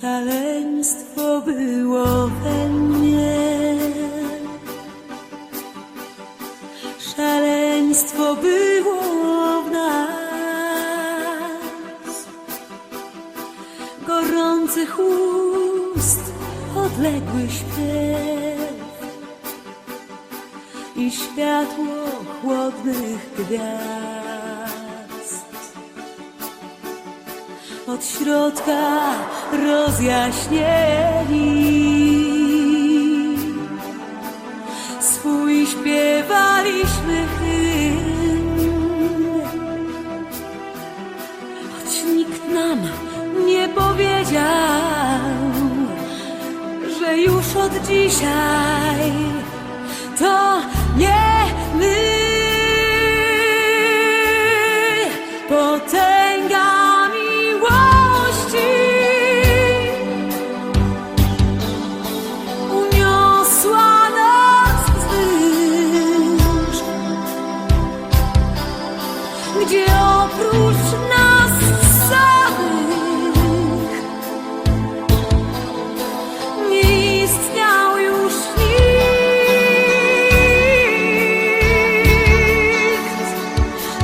Szaleństwo było we mnie. Szaleństwo było w nas. Gorących ust odległy śpiew i światło chłodnych gwiazd. Od środka rozjaśnieni swój śpiewaliśmy hymn. Choć nikt nam nie powiedział, że już od dzisiaj to nie gdzie oprócz nas samych nie istniał już nikt.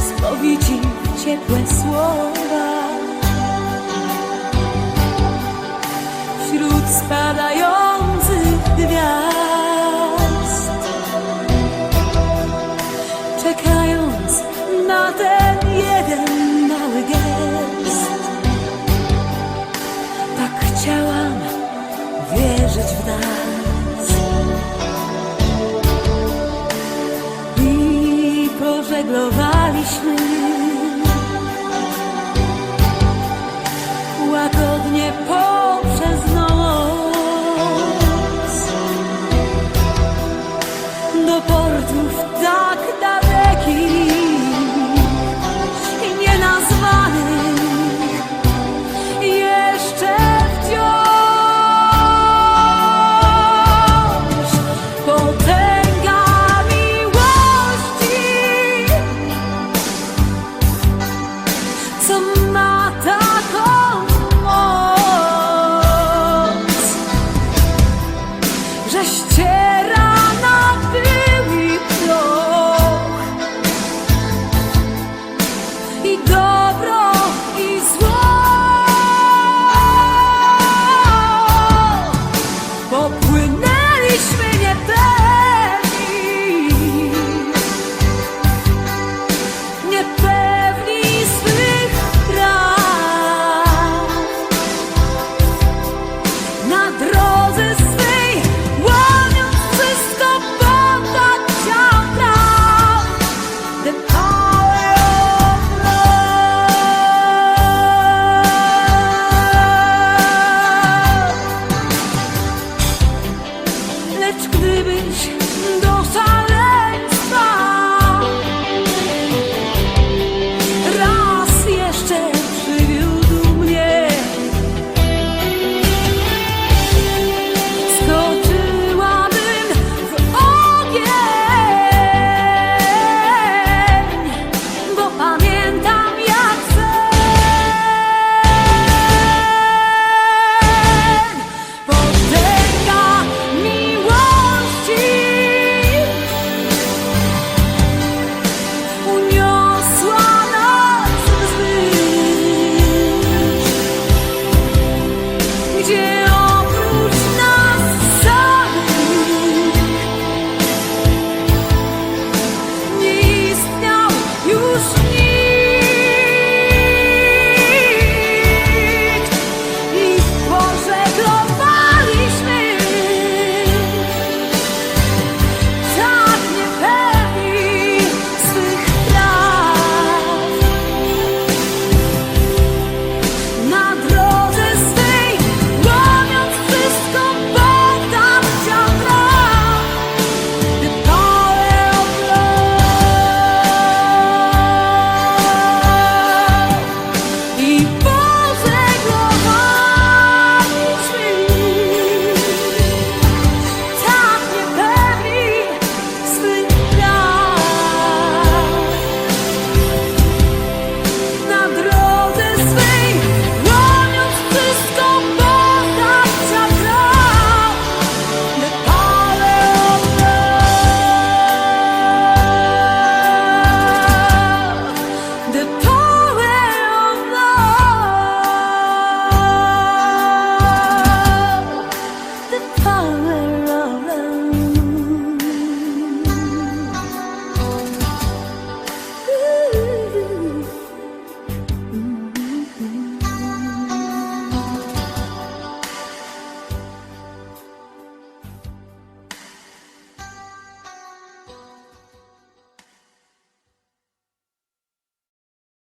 Spowiedzi ciepłe słowa wśród spadających pożeglowaliśmy bir doksanı